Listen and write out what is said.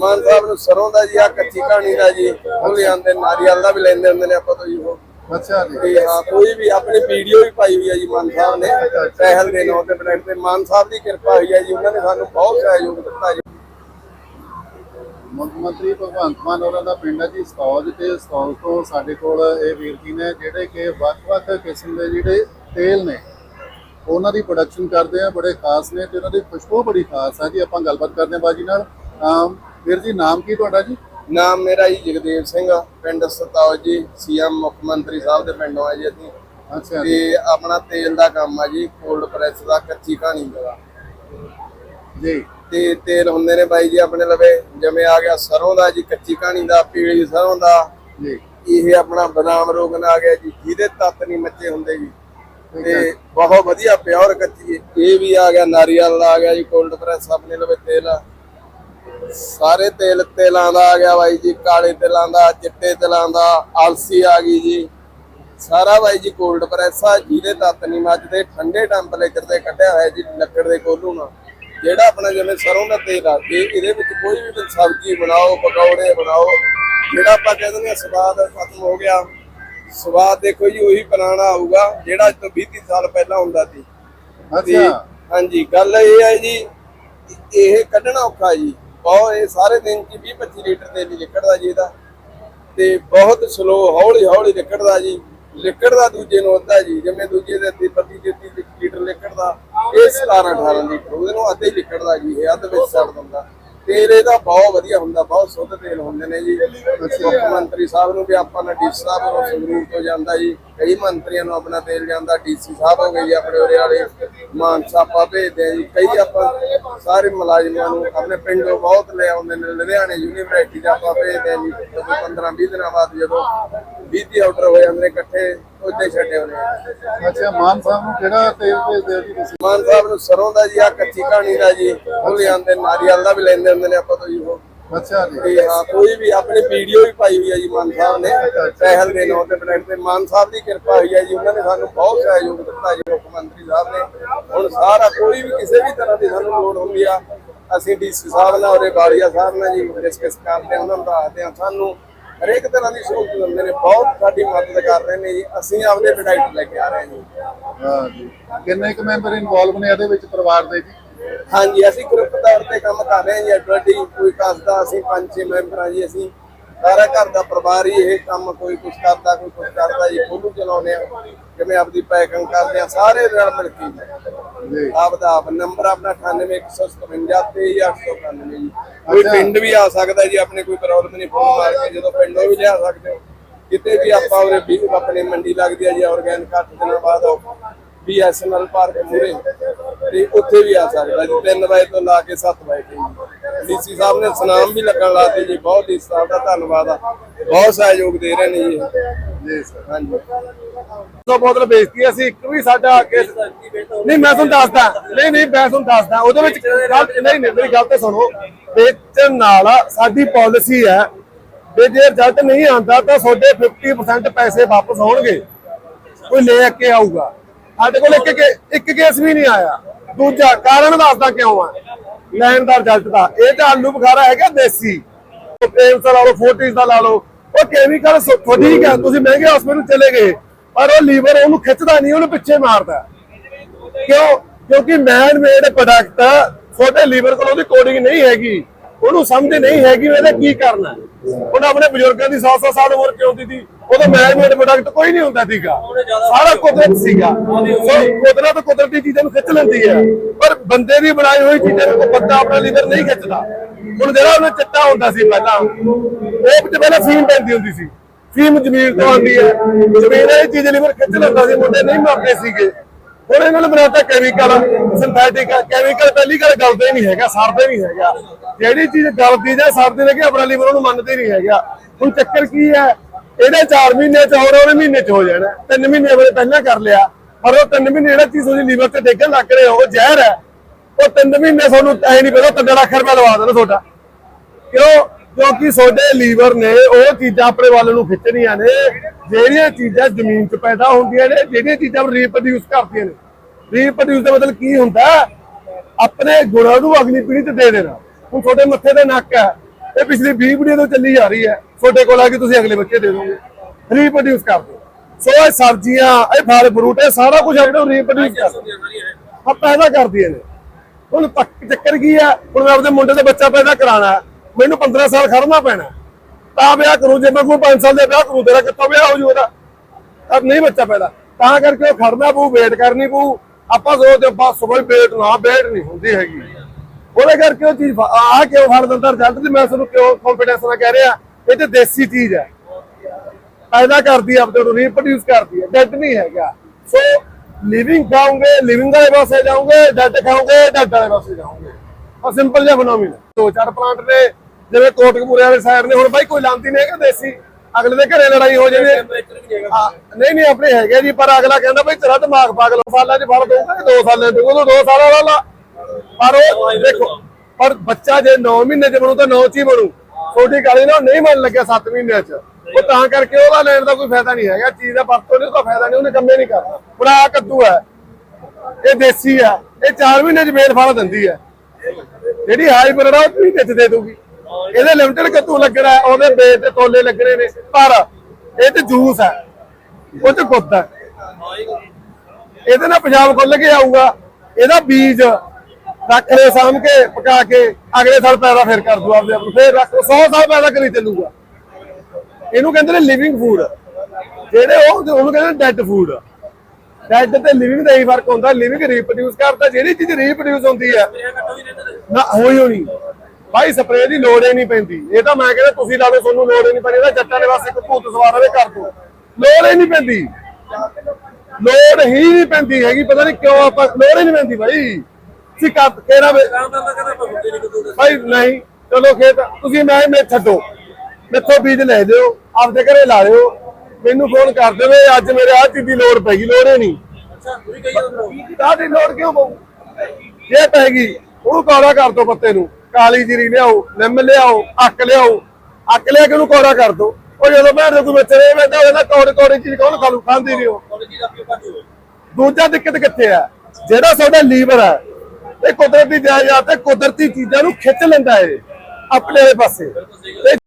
ਮਾਨ ਸਾਹਿਬ ਨੂੰ ਸਰੋਂ ਦਾ ਜੀ ਆ ਕੱਚੀ ਕਹਾਣੀ ਦਾ ਜੀ ਉਹ ਲਿਆਂਦੇ ਨਾਰੀਅਲ ਦਾ ਵੀ ਲੈਂਦੇ ਹੁੰਦੇ ਨੇ ਆਪਾਂ ਤੋਂ ਜੀ ਉਹ। ਅੱਛਾ ਜੀ। ਹਾਂ ਕੋਈ ਵੀ ਆਪਣੀ ਵੀਡੀਓ ਵੀ ਪਾਈ ਹੋਈ ਹੈ ਜੀ ਮਾਨ ਸਾਹਿਬ ਨੇ ਪਹਿਲ ਦੇ ਨੌ ਤੇ ਬਲੈਂਡ ਤੇ ਮਾਨ ਸਾਹਿਬ ਦੀ ਕਿਰਪਾ ਹੋਈ ਹੈ ਜੀ ਉਹਨਾਂ ਨੇ ਸਾਨੂੰ ਬਹੁਤ ਸਹਿਯੋਗ ਦਿੱਤਾ ਜੀ। ਮੁੱਖ ਮੰਤਰੀ ਭਗਵੰਤ ਮਾਨ ਹੋਰਾਂ ਦਾ ਪਿੰਡ ਹੈ ਜੀ ਸਤੌਜ ਤੇ ਸਤੌਜ ਤੋਂ ਸਾਡੇ ਕੋਲ ਇਹ ਵੀਰ ਜੀ ਨੇ ਜਿਹੜੇ ਕਿ ਵੱਖ-ਵੱਖ ਕਿਸਮ ਦੇ ਜਿਹੜੇ ਤੇਲ ਨੇ ਉਹਨਾਂ ਦੀ ਪ੍ਰੋਡਕਸ਼ਨ ਕਰਦੇ ਆ ਬੜੇ ਖਾਸ ਨੇ ਤੇ ਉਹਨਾਂ ਦੀ ਖੁਸ਼ਬੂ ਬੜੀ ਖਾਸ ਹੈ ਜੀ ਆਪਾਂ ਗੱਲਬਾਤ ਕਰਦੇ ਹਾਂ ਬਾਜੀ ਨਾਲ। ਵੀਰ ਜੀ ਨਾਮ ਕੀ ਤੁਹਾਡਾ ਜੀ? ਨਾਮ ਮੇਰਾ ਜੀ ਜਗਦੇਵ ਸਿੰਘ ਪਿੰਡ ਸਤਾਉ ਜੀ ਸੀਐਮ ਮੁੱਖ ਮੰਤਰੀ ਸਾਹਿਬ ਦੇ ਪਿੰਡੋਂ ਆ ਜੀ ਅਸੀਂ। ਅੱਛਾ ਜੀ। ਤੇ ਆਪਣਾ ਤੇਲ ਦਾ ਕੰਮ ਆ ਜੀ ਕੋਲਡ ਪ੍ਰੈਸ ਦਾ ਕੱਚੀ ਕਹਾਣੀ ਦਾ। ਜੀ। ਤੇ ਤੇਲ ਹੁੰਦੇ ਨੇ ਬਾਈ ਜੀ ਆਪਣੇ ਲਵੇ ਜਿਵੇਂ ਆ ਗਿਆ ਸਰੋਂ ਦਾ ਜੀ ਕੱਚੀ ਕਹਾਣੀ ਦਾ ਪੀਲੀ ਸਰੋਂ ਦਾ। ਜੀ। ਇਹ ਆਪਣਾ ਬਦਾਮ ਰੋਗਨ ਆ ਗਿਆ ਜੀ ਜਿਹਦੇ ਤੱਤ ਨਹੀਂ ਮੱਚੇ ਹੁੰਦੇ ਜੀ। ਤੇ ਬਹੁਤ ਵਧੀਆ ਪਿਓਰ ਕੱਚੀ। ਇਹ ਵੀ ਆ ਗਿਆ ਨਾਰੀਅਲ ਦਾ ਆ ਗਿਆ ਜੀ ਕੋਲਡ ਪ੍ਰੈਸ ਆਪਣੇ ਲਵੇ ਤੇਲ। ਸਾਰੇ ਤੇਲ ਤੇਲਾਂ ਦਾ ਆ ਗਿਆ ਬਾਈ ਜੀ ਕਾਲੇ ਤੇਲਾਂ ਦਾ ਚਿੱਟੇ ਤੇਲਾਂ ਦਾ ਆਲਸੀ ਆ ਗਈ ਜੀ। ਸਾਰਾ ਬਾਈ ਜੀ ਕੋਲਡ ਪ੍ਰੈਸ ਆ ਜਿਹਦੇ ਤੱਤ ਨਹੀਂ ਮੱਚਦੇ ਠੰਡੇ ਟੈਂਪਰੇਚਰ ਤੇ ਕੱਢਿਆ ਹੋਇਆ ਜੀ ਲੱਕੜ ਦੇ ਕੋਲੂ ਨਾਲ ਜਿਹੜਾ ਆਪਣਾ ਜਿਵੇਂ ਸਰੋਂ ਦਾ ਤੇਲ ਆ ਇਹ ਇਹਦੇ ਵਿੱਚ ਕੋਈ ਵੀ ਸਬਜ਼ੀ ਬਣਾਓ ਪਕੌੜੇ ਬਣਾਓ ਜਿਹੜਾ ਆਪਾਂ ਕਹਿੰਦੇ ਨੇ ਸਵਾਦ ਖਤਮ ਹੋ ਗਿਆ ਸਵਾਦ ਦੇਖੋ ਜੀ ਉਹੀ ਪੁਰਾਣਾ ਆਊਗਾ ਜਿਹੜਾ ਅੱਜ ਤੋਂ 20 30 ਸਾਲ ਪਹਿਲਾਂ ਹੁੰਦਾ ਸੀ। ਅੱਛਾ। ਹਾਂਜੀ ਗੱਲ ਇਹ ਹੈ ਜੀ ਇਹ ਕੱਢਣਾ ਔਖਾ ਜੀ। ਬਹੁਤ ਇਹ ਸਾਰੇ ਦਿਨ ਚ 20 25 ਲੀਟਰ ਤੇਲ ਹੀ ਨਿਕਲਦਾ ਜੀ ਇਹਦਾ। ਤੇ ਬਹੁਤ ਸਲੋ ਹੌਲੀ ਹੌਲੀ ਨਿਕਲਦਾ ਜੀ। ਲਿਕੜਦਾ ਦੂਜੇ ਨੂੰ ਅੱਧਾ ਜੀ, ਜਿਵੇਂ ਦੂਜੇ ਦੇ 30 32 33 ਲੀਟਰ ਲਿਕੜਦਾ ਇਹ 17 18 ਲੀਟਰ, ਉਹਦੇ ਨੂੰ ਅੱਧੇ ਹੀ ਲਿਕੜਦਾ ਜੀ, ਇਹ ਅੱਧ ਵਿੱਚ ਛੱਡ ਦਿੰਦਾ। ਤੇਲ ਇਹਦਾ ਬਹੁਤ ਵਧੀਆ ਹੁੰਦਾ ਬਹੁਤ ਸ਼ੁੱਧ ਤੇਲ ਹੁੰਦੇ ਨੇ ਜੀ। ਮੁੱਖ ਮੰਤਰੀ ਸਾਹਿਬ ਨੂੰ ਵੀ ਆਪਾਂ ਨੇ ਡੀਸੀ ਸਾਹਿਬ ਨੂੰ ਸੰਗਰੂਰ ਤੋਂ ਜਾਂਦਾ ਜੀ। ਕਈ ਮੰਤਰੀਆਂ ਨੂੰ ਆਪਣਾ ਤੇਲ ਜਾਂਦਾ ਡੀਸੀ ਸਾਹਿਬ ਹੋ ਗਏ ਜੀ ਆਪਣੇ ਉਰੇ ਵਾਲੇ। ਮਾਨਸਾ ਆਪਾਂ ਭੇਜਦੇ ਆ ਜੀ। ਕਈ ਆਪਾਂ ਸਾਰੇ ਮੁਲਾਜ਼ਮਾਂ ਨੂੰ ਆਪਣੇ ਪਿੰਡੋਂ ਬਹੁਤ ਲੈ ਆਉਂਦੇ ਨੇ ਲੁਧਿਆਣੇ ਯੂਨੀਵਰਸਿਟੀ ਦਾ ਆਪਾਂ ਭੇਜਦੇ ਆ ਜੀ। ਜਦੋਂ 15 20 ਦਿਨਾਂ ਬਾਅਦ ਜਦੋਂ 20 ਦੀ ਆਰਡਰ ਹੋ ਜਾਂਦੇ ਨੇ ਇਕੱਠੇ। ਉੱਤੇ ਛੱਡੇ ਆ। ਅੱਛਾ ਮਾਨ ਸਾਹਿਬ ਨੂੰ ਕਿਹੜਾ ਤੇਲ ਭੇਜਦੇ ਹੋ ਜੀ ਤੁਸੀਂ? ਮਾਨ ਸਾਹਿਬ ਨੂੰ ਸਰੋਂ ਦਾ ਜੀ ਆ ਕੱਚੀ ਕਹਾਣੀ ਦਾ ਜੀ ਉਹ ਲਿਆਂਦੇ ਨਾਰੀਅਲ ਦਾ ਵੀ ਲੈਂਦੇ ਹੁੰਦੇ ਨੇ ਆਪਾਂ ਤੋਂ ਜੀ ਉਹ। ਅੱਛਾ ਜੀ। ਤੇ ਹਾਂ ਕੋਈ ਵੀ ਆਪਣੀ ਵੀਡੀਓ ਵੀ ਪਾਈ ਹੋਈ ਹੈ ਜੀ ਮਾਨ ਸਾਹਿਬ ਨੇ ਪਹਿਲ ਦੇ ਨੌ ਤੇ ਬਲੈਂਡ ਤੇ। ਮਾਨ ਸਾਹਿਬ ਦੀ ਕਿਰਪਾ ਹੋਈ ਹੈ ਜੀ ਉਹਨਾਂ ਨੇ ਸਾਨੂੰ ਬਹੁਤ ਸਹਿਯੋਗ ਦਿੱਤਾ ਜੀ ਮੁੱਖ ਮੰਤਰੀ ਸਾਹਿਬ ਨੇ। ਹੁਣ ਸਾਰਾ ਕੋਈ ਵੀ ਕਿਸੇ ਵੀ ਤਰ੍ਹਾਂ ਦੀ ਸਾਨੂੰ ਲੋੜ ਹੁੰਦੀ ਆ ਅਸੀਂ ਡੀਸੀ ਸਾਹਿਬ ਨਾਲ ਔਰੇ ਬਾੜੀਆ ਸਾਹਿਬ ਨਾਲ ਜੀ ਡਿਸਕਸ ਕਰਦੇ ਉਹਨਾਂ ਨੂੰ ਦੱਸਦੇ ਹਾਂ ਸਾਨੂੰ ਹਰੇਕ ਤਰ੍ਹਾਂ ਦੀ ਸਹੂਲਤ ਦਿੰਦੇ ਨੇ। ਬਹੁਤ ਸਾਡੀ ਮਦਦ ਕਰ ਰਹੇ ਨੇ ਜੀ। ਅਸੀਂ ਆਪਦੇ ਪ੍ਰੋਡਕਟ ਲੈ ਕੇ ਆ ਰਹੇ ਹਾਂ ਜੀ। ਹਾਂ ਜੀ। ਕਿੰਨੇ ਕੁ ਮੈਂਬਰ ਇਨਵੋਲਵ ਨੇ ਇਹਦੇ ਵਿੱਚ ਪਰਿਵਾਰ ਦੇ ਜੀ? ਹਾਂਜੀ ਅਸੀਂ ਗਰੁੱਪ ਤੌਰ ਤੇ ਕੰਮ ਕਰ ਰਹੇ ਹਾਂ ਜੀ। ਐਡਵਰਟੀ ਕੋਈ ਕਰਦਾ ਅਸੀਂ ਪੰਜ ਛੇ ਮੈਂਬਰ ਜੀ ਅਸੀਂ ਸਾਰਾ ਘਰ ਦਾ ਪਰਿਵਾਰ ਹੀ ਇਹ ਕੰਮ ਕੋਈ ਕੁਝ ਕਰਦਾ ਕੋਈ ਕੁਝ ਕਰਦਾ ਜੀ ਖੋਲੂ ਚਲਾਉਂਦੇ ਆ ਜਿਵੇਂ ਆਪਦੀ ਪੈਕਿੰਗ ਕਰਦੇ ਆ ਸਾਰੇ ਨਾਲ ਮਿਲ ਕੇ ਜੀ। ਜੀ ਆਪ ਦਾ ਆਪ ਨੰਬਰ ਆਪਣਾ 98157 23891 ਜੀ ਕੋਈ। ਪਿੰਡ ਵੀ ਆ ਸਕਦਾ ਜੀ ਆਪਣੇ ਕੋਈ ਪ੍ਰੋਬਲਮ ਨਹੀਂ ਫੋਨ ਮਾਰ ਕੇ ਜਦੋਂ ਪਿੰਡੋਂ ਵੀ ਲਿਆ ਸਕਦੇ ਹੋ ਕਿਤੇ ਵੀ ਆਪਾਂ ਉਹਦੇ ਵੀ ਆਪਣੇ ਮੰਡੀ ਲੱਗਦੀ ਆ ਜੀ ਆਰਗੈਨਿਕ ਅੱਠ ਦਿਨਾਂ ਬਾਅਦ ਬੀਐਸਐਨਐਲ ਪਾਰਕ ਮੂਰੇ ਤੇ ਉੱਥੇ ਵੀ ਆ ਸਕਦਾ ਜੀ। 3 ਵਜੇ ਤੋਂ ਲਾ ਕੇ 7 ਵਜੇ ਤੱਕ। ਡੀਸੀ ਸਾਹਿਬ ਨੇ ਸਨਾਮ ਵੀ ਲੱਗਣ ਲਾਤੇ ਜੀ। ਬਹੁਤ ਡੀਸੀ ਸਾਹਿਬ ਦਾ ਧੰਨਵਾਦ ਆ। ਬਹੁਤ ਸਹਿਯੋਗ ਦੇ ਰਹੇ ਨੇ ਜੀ ਜੀ ਸਰ। ਹਾਂਜੀ। ਸੌ ਬੋਤਲ ਵੇਚਤੀ ਅਸੀਂ ਇੱਕ ਵੀ ਸਾਡਾ ਅੱਗੇ ਨਹੀਂ ਮੈਂ ਤੁਹਾਨੂੰ ਦੱਸਦਾ। ਨਹੀਂ ਨਹੀਂ ਮੈਂ ਤੁਹਾਨੂੰ ਦੱਸਦਾ। ਉਹਦੇ ਵਿੱਚ ਗਲਤ ਨਹੀਂ ਨਹੀਂ ਮੇਰੀ ਗੱਲ ਤੇ ਸੁਣੋ। ਵੇਚਣ ਨਾਲ ਸਾਡੀ ਪਾਲਿਸੀ ਹੈ ਵੀ ਜੇ ਰਿਜ਼ਲਟ ਨਹੀਂ ਆਉਂਦਾ ਤਾਂ ਤੁਹਾਡੇ 50% ਪੈਸੇ ਵਾਪਸ ਹੋਣਗੇ। ਕੋਈ ਲੈ ਕੇ ਆਊਗਾ। ਸਾਡੇ ਕੋਲ ਇੱਕ ਇੱਕ ਕੇਸ ਵੀ ਨਹੀਂ ਆਇਆ। ਦੂਜਾ, ਕਾਰਨ ਦੱਸਦਾ ਕਿਉਂ ਆ? ਲੈਣ ਦਾ ਰਿਜ਼ਲਟ ਦਾ। ਇਹ ਤਾਂ ਆਲੂ ਬੁਖਾਰਾ ਹੈਗਾ, ਦੇਸੀ। ਪ੍ਰੇਮਸ ਲਾ ਲਓ ਫੋਰਟਿਸ ਦਾ ਲਾ ਲਓ। ਉਹ ਕੈਮੀਕਲ ਠੀਕ ਹੈ ਤੁਸੀਂ ਮਹਿੰਗੇ ਹਸਪੀਟਲ ਚਲੇ ਗਏ, ਪਰ ਉਹ ਲੀਵਰ ਉਹਨੂੰ ਖਿੱਚਦਾ ਨਹੀਂ, ਉਹਨੂੰ ਪਿੱਛੇ ਮਾਰਦਾ। ਕਿਉਂ? ਕਿਉਂਕਿ ਮੈਨ ਮੇਡ ਪ੍ਰੋਡਕਟ ਤੁਹਾਡੇ ਲੀਵਰ ਕੋਲ ਉਹਦੀ ਕੋਡਿੰਗ ਨਹੀਂ ਹੈਗੀ। ਉਹਨੂੰ ਸਮਝ ਨਹੀਂ ਹੈਗੀ ਵੀ ਇਹਦਾ ਕੀ ਕਰਨਾ ਹੈ। ਆਪਣੇ ਬਜ਼ੁਰਗਾਂ ਦੀ 100-100 ਸਾਲ ਉਮਰ ਕਿਉਂ ਹੁੰਦੀ ਉਹਦਾ ਮੈਨ ਮੇਡ ਪ੍ਰੋਡਕਟ ਕੋਈ ਨਹੀਂ ਹੁੰਦਾ ਸੀਗਾ। ਸਾਰਾ ਕੁਦਰਤ ਸੀਗਾ। ਸੋ ਕੁਦਰਤ ਕੁਦਰਤੀ ਚੀਜ਼ਾਂ ਨੂੰ ਖਿੱਚ ਲੈਂਦੀ ਹੈ। ਪਰ ਬੰਦੇ ਦੀ ਬਣਾਈ ਹੋਈ ਚੀਜ਼ਾਂ ਨੂੰ ਕੋਈ ਬੰਦਾ ਆਪਣਾ ਲੀਵਰ ਨਹੀਂ ਖਿੱਚਦਾ। ਹੁਣ ਜਿਹੜਾ ਉਹਨੇ ਚਿੱਟਾ ਹੁੰਦਾ ਸੀ ਪਹਿਲਾਂ ਉਹ ਵਿੱਚ ਪਹਿਲਾਂ ਫੀਮ ਪੈਂਦੀ ਹੁੰਦੀ ਸੀ। ਫੀਮ ਜ਼ਮੀਨ ਤੋਂ ਆਉਂਦੀ ਹੈ। ਜ਼ਮੀਨ ਇਹ ਚੀਜ਼ ਲੀਵਰ ਖਿੱਚ ਲੈਂਦਾ ਸੀ ਮੁੰਡੇ ਨਹੀਂ ਮਰਦੇ ਸੀਗੇ। ਹੁਣ ਇਹਨਾਂ ਨੇ ਬਣਾਤਾ ਕੈਮੀਕਲ ਸਿੰਥੈਟਿਕ ਕੈਮੀਕਲ ਪਹਿਲੀ ਗੱਲ ਗਲਦਾ ਹੀ ਨਹੀਂ ਹੈਗਾ ਸਰਦਾ ਨਹੀਂ ਹੈਗਾ। ਜਿਹੜੀ ਚੀਜ਼ ਗਲਦੀ ਜਾਂ ਸਰਦੀ ਲੱਗੇ ਆਪਣਾ ਲੀਵਰ ਉਹਨੂੰ ਮੰਨਦੇ ਨਹੀਂ ਹੈਗਾ। ਹੁਣ ਚੱਕਰ ਕੀ ਹੈ? ਇਹਦੇ 4 ਮਹੀਨੇ ਚ ਹੋਰ ਉਹਨੇ ਮਹੀਨੇ ਚ ਹੋ ਜਾਣਾ। 3 ਮਹੀਨੇ ਵਾਲੇ ਪਹਿਲਾਂ ਕਰ ਲਿਆ। ਪਰ ਉਹ 3 ਮਹੀਨੇ ਜਿਹੜਾ ਚੀਜ਼ ਉਹਦੀ ਲੀਵਰ ਤੇ ਡੇਗਣ ਲੱਗ ਰਿਹਾ, ਉਹ ਜ਼ਹਿਰ ਹੈ। ਉਹ 3 ਮਹੀਨੇ ਤੁਹਾਨੂੰ ਐ ਨਹੀਂ ਪਤਾ 3 ਲੱਖ ਰੁਪਏ ਲਵਾ ਦੇਣਾ ਤੁਹਾਡਾ। ਕਿਉਂ? ਕਿਉਂਕਿ ਤੁਹਾਡੇ ਲੀਵਰ ਨੇ ਉਹ ਚੀਜ਼ਾਂ ਆਪਣੇ ਵੱਲ ਨੂੰ ਖਿੱਚਣੀਆਂ ਨੇ, ਜਿਹੜੀਆਂ ਚੀਜ਼ਾਂ ਜ਼ਮੀਨ 'ਚ ਪੈਦਾ ਹੁੰਦੀਆਂ ਨੇ, ਜਿਹੜੀਆਂ ਚੀਜ਼ਾਂ ਰੀਪਰੋਡਿਊਸ ਕਰਦੀਆਂ ਨੇ। ਰੀਪਰੋਡਿਊਸ ਦਾ ਮਤਲਬ ਕੀ ਹੁੰਦਾ? ਆਪਣੇ ਗੁਣਾਂ ਨੂੰ ਅਗਲੀ ਪੀੜ੍ਹੀ 'ਚ ਦੇ ਦੇਣਾ। ਹੁਣ ਤੁਹਾਡੇ ਮੱਥੇ ਤੇ ਨੱਕ ਹੈ। ਇਹ ਪਿਛਲੀ 20 ਵੀਡੀਓ ਤੋਂ ਚੱਲੀ ਜਾ ਰਹੀ ਹੈ। ਤੁਹਾਡੇ ਕੋਲ ਆ ਕੇ ਤੁਸੀਂ ਅਗਲੇ ਬੱਚੇ ਦੇ ਦੋਗੇ। ਰੀਪਰੋਡਿਊਸ ਕਰ ਸੋ ਇਹ ਸਬਜ਼ੀਆਂ, ਇਹ ਫਲ, ਫਰੂਟ, ਇਹ ਸਾਰਾ ਕੁਝ ਆਪਣੇ ਰੀਪਰੋਡਿਊਸ ਕਰ ਆ ਪੈਦਾ ਕਰਦੀਆਂ ਨੇ। ਹੁਣ ਚੱਕਰ ਕੀ ਆ? ਹੁਣ ਮੈਂ ਆਪਣੇ ਮੁੰਡੇ ਦਾ ਬੱਚਾ ਪੈਦਾ ਕਰਾਣਾ ਮੈਨੂੰ 15 ਸਾਲ ਖੜਨਾ ਪੈਣਾ ਤਾਂ ਵਿਆਹ ਕਰੂ, ਜੇ ਮੈਂ ਕੋਈ 5 ਸਾਲ ਦੇ ਵਿਆਹ ਕਰੂੰ, ਤੇਰਾ ਕਿੱਥੋਂ ਵਿਆਹ ਹੋ ਜੂ ਉਹਦਾ ਤਾਂ ਨਹੀਂ ਬੱਚਾ ਪੈਦਾ। ਤਾਂ ਕਰਕੇ ਉਹ ਖੜਨਾ ਪਊ ਵੇਟ ਕਰਨੀ ਪਊ। ਆਪਾਂ ਸੋਚਦੇ ਬਸ ਸੁਬਹ ਵੇਟ ਨਾ ਵੇਟ ਨਹੀਂ ਹੁੰਦੀ ਹੈਗੀ। ਉਹਦੇ ਕਰਕੇ ਉਹ ਚੀਜ਼ ਆ ਕਿਉਂ ਫੜ ਦਿੰਦਾ ਰਿਜ਼ਲਟ ਤੇ ਮੈਂ ਤੁਹਾਨੂੰ ਕਿਉਂ ਕੰਫੀਡੈਂਸ ਨਾਲ ਕਹਿ ਰਿਹਾ। ਇਹ ਤੇ ਦੇਸੀ ਚੀਜ਼ ਹੈ। ਪੈਦਾ ਕਰਦੀ ਹੈ ਆਪਣੇ ਨੂੰ ਰੀਪਰੋਡਿਊਸ ਕਰਦੀ ਹੈ। ਡੈਡ ਨਹੀਂ ਹੈਗਾ। ਸੋ ਲਿਵਿੰਗ ਖਾਓਗੇ ਲਿਵਿੰਗ ਵਾਲੇ ਪਾਸੇ ਜਾਓਗੇ ਡੈਡ ਖਾਓਗੇ ਡੈਡ ਵਾਲੇ ਪਾਸੇ ਜਾਓਗੇ। ਆ ਸਿੰਪਲ ਜਿਹਾ ਫਨੋਮੀਨ ਦੋ ਚਾਰ ਪਲਾਂਟ ਨੇ ਜਿਵੇਂ ਕੋਟਕਪੂਰੇ ਵਾਲੇ ਸਾਈਡ ਨੇ। ਹੁਣ ਬਾਈ ਕੋਈ ਲਾਂਦੀ ਨਹੀਂ ਹੈਗਾ ਦੇਸੀ। ਅਗਲੇ ਦੇ ਘਰੇ ਲੜਾਈ ਹੋ ਜਾਵੇ ਨਹੀਂ ਨਹੀਂ ਆਪਣੇ ਹੈਗੇ ਜੀ ਪਰ ਅਗਲਾ ਕਹਿੰਦਾ ਬਈ ਤੇਰਾ ਦਿਮਾਗ ਪਾਗਲ ਸਾਲਾਂ ਚ ਫੜ ਦਊਗਾ ਕਿ 2 ਸਾਲਾਂ ਚ ਉਹ 2 ਸਾਲਾਂ ਵਾਲਾ ਪਰ ਉਹ ਦੇਖੋ ਪਰ ਬੱਚਾ ਜੇ 9 ਮਹੀਨੇ ਚ ਬਣੂ ਤਾਂ 9 ਚ ਹੀ ਬਣੂ। ਛੋਟੀ ਕਾਲੀ ਨਾ ਨਹੀਂ ਬਣ ਲੱਗਿਆ 7 ਮਹੀਨਿਆਂ ਚ। ਉਹ ਤਾਂ ਕਰਕੇ ਉਹਦਾ ਲੈਣ ਦਾ ਕੋਈ ਫਾਇਦਾ ਨਹੀਂ ਹੈਗਾ। ਚੀਜ਼ ਦਾ ਵਰਤੋਂ ਨਹੀਂ, ਉਹਦਾ ਫਾਇਦਾ ਨਹੀਂ, ਉਹਨੇ ਕੰਮੇ ਨਹੀਂ ਕਰਨਾ। ਹੁਣ ਕੱਦੂ ਹੈ। ਇਹ ਦੇਸੀ ਆ ਇਹ 4 ਮਹੀਨੇ ਚ ਮੇਲ ਫਲ ਦਿੰਦੀ ਹੈ। ਜਿਹੜੀ ਹਾਈਬ੍ਰਿਡ ਆ, ਉਹ ਮਹੀਨੇ ਚ ਦੇ ਦੂਗੀ ਇਹਦੇ ਲਿਮਟਿਡ ਕੱਦੂ ਲੱਗਣਾ ਉਹਦੇ ਬੇਸ ਤੇ ਤੋਲੇ ਲੱਗਣੇ ਨੇ। ਪਰ ਇਹ ਤੇ ਜੂਸ ਹੈ। ਉਹ ਤੇ ਗੁੱਦ ਹੈ। ਇਹਦੇ ਨਾਲ ਪੰਜਾਬ ਖੁੱਲ ਕੇ ਆਊਗਾ। ਇਹਦਾ ਬੀਜ ਰੱਖ ਲੈ ਸਾਂਭ ਕੇ, ਪਕਾ ਕੇ, ਅਗਲੇ ਸਾਲ ਪੈਦਾ ਫਿਰ ਕਰ ਦੂ ਆਪਦੇ ਆਪ ਨੂੰ। ਫਿਰ ਰੱਖ 100 ਸਾਲ ਪੈਦਾ ਕਰੀ ਚੱਲੂਗਾ। ਇਹਨੂੰ ਕਹਿੰਦੇ ਨੇ ਲਿਵਿੰਗ ਫੂਡ ਜਿਹੜੇ ਉਹ, ਉਹਨੂੰ ਕਹਿੰਦੇ ਡੈਡ ਫੂਡ ਡੈਡ ਤੇ ਲਿਵਿੰਗ ਦਾ ਹੀ ਫ਼ਰਕ ਹੁੰਦਾ ਲਿਵਿੰਗ ਰੀਪਰੋਡਿਊਸ ਕਰਦਾ, ਜਿਹੜੀ ਚੀਜ਼ ਰੀਪਰੋਡਿਊਸ ਹੁੰਦੀ ਹੈ। ਨਾ, ਹੋਈ ਹੋਣੀ ਭਾਈ ਸਪਰੇਅ ਦੀ ਲੋੜ ਹੀ ਨਹੀਂ ਪੈਂਦੀ। ਇਹ ਤਾਂ ਮੈਂ ਕਹਿੰਦਾ ਤੁਸੀਂ ਲਾ ਲਓ, ਤੁਹਾਨੂੰ ਲੋੜ ਹੀ ਨਹੀਂ ਪੈਂਦੀ। ਇਹਦਾ ਜੱਟਾਂ ਦੇ ਵਾਸਤੇ ਇੱਕ ਭੂਤ ਸਵਾਰ ਆਵੇ ਕਰ ਦੋ ਲੋੜ ਹੀ ਨਹੀਂ ਪੈਂਦੀ। ਲੋੜ ਹੀ ਨਹੀਂ ਪੈਂਦੀ ਹੈਗੀ, ਪਤਾ ਨਹੀਂ ਕਿਉਂ ਆਪਾਂ, ਲੋੜ ਹੀ ਨਹੀਂ ਪੈਂਦੀ ਭਾਈ ਤੁਸੀਂ ਕੱਟ ਕਿਹੜਾ ਵੇ ਭਾਈ ਨਹੀਂ ਚਲੋ ਖੇਤ ਤੁਸੀਂ ਮੈਂ ਮੈਂ ਛੱਡੋ। ਮੈਥੋਂ ਬੀਜ ਲੈ ਦਿਓ ਆਪਦੇ ਘਰੇ ਲਾ ਲਿਓ। ਮੈਨੂੰ ਫੋਨ ਕਰ ਦਿਓ ਵੀ ਅੱਜ ਮੇਰੇ ਆਹ ਚੀਜ਼ ਦੀ ਲੋੜ ਪੈਗੀ ਲੋੜ ਹੀ ਨਹੀਂ। ਕਾਹਦੀ ਲੋੜ ਕਿਉਂ ਪਊ? ਜੇ ਪੈਗੀ ਉਹਨੂੰ ਕੌੜਾ ਕਰ ਦੋ ਪੱਤੇ ਨੂੰ। ਕਾਲੀ ਜੀਰੀ ਲਿਆਓ ਨਿੰਮ ਲਿਆਓ ਅੱਕ ਲਿਆਓ। ਅੱਕ ਲਿਆ ਕੇ ਉਹਨੂੰ ਕੌੜਾ ਕਰ ਦੋ। ਉਹ ਜਦੋਂ ਦੇ ਕੋਈ ਵਿੱਚ ਰਹੇ ਮੈਂ ਤਾਂ ਉਹਦਾ ਕੌੜੇ ਕੌੜੇ ਚੀਜ਼ ਕੌਣ ਖਾ ਲੂ ਖਾਂਦੀ ਨਹੀਂ ਉਹ। ਦੂਜਾ ਦਿੱਕਤ ਕਿੱਥੇ ਆ ਜਿਹੜਾ ਤੁਹਾਡਾ ਲੀਵਰ ਹੈ ਇਹ ਕੁਦਰਤੀ ਜਾਇਦਾਦ ਤੇ ਕੁਦਰਤੀ ਚੀਜ਼ਾਂ ਨੂੰ ਖਿੱਚ ਲੈਂਦਾ ਹੈ ਆਪਣੇ ਪਾਸੇ।